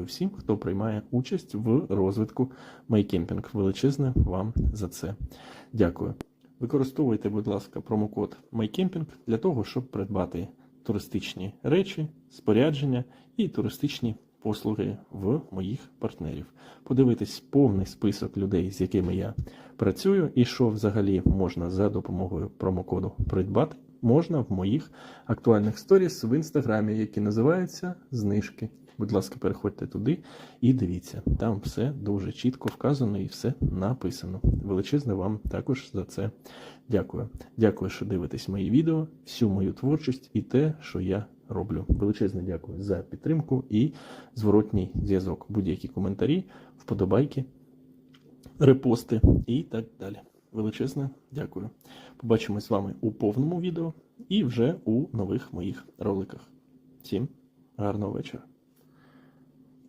дякую всім, хто приймає участь в розвитку Майкемпінг. Величезне вам за це. Дякую. Використовуйте, будь ласка, промокод MyCamping для того, щоб придбати туристичні речі, спорядження і туристичні послуги в моїх партнерів. Подивитись повний список людей, з якими я працюю, і що взагалі можна за допомогою промокоду придбати, можна в моїх актуальних сторіс в інстаграмі, які називаються знижки. Будь ласка, переходьте туди і дивіться. Там все дуже чітко вказано і все написано. Величезне вам також за це дякую. Дякую, що дивитесь мої відео, всю мою творчість і те, що я роблю. Величезне дякую за підтримку і зворотній зв'язок. Будь-які коментарі, вподобайки, репости і так далі. Величезне дякую. Побачимось з вами у повному відео і вже у нових моїх роликах. Всім гарного вечора.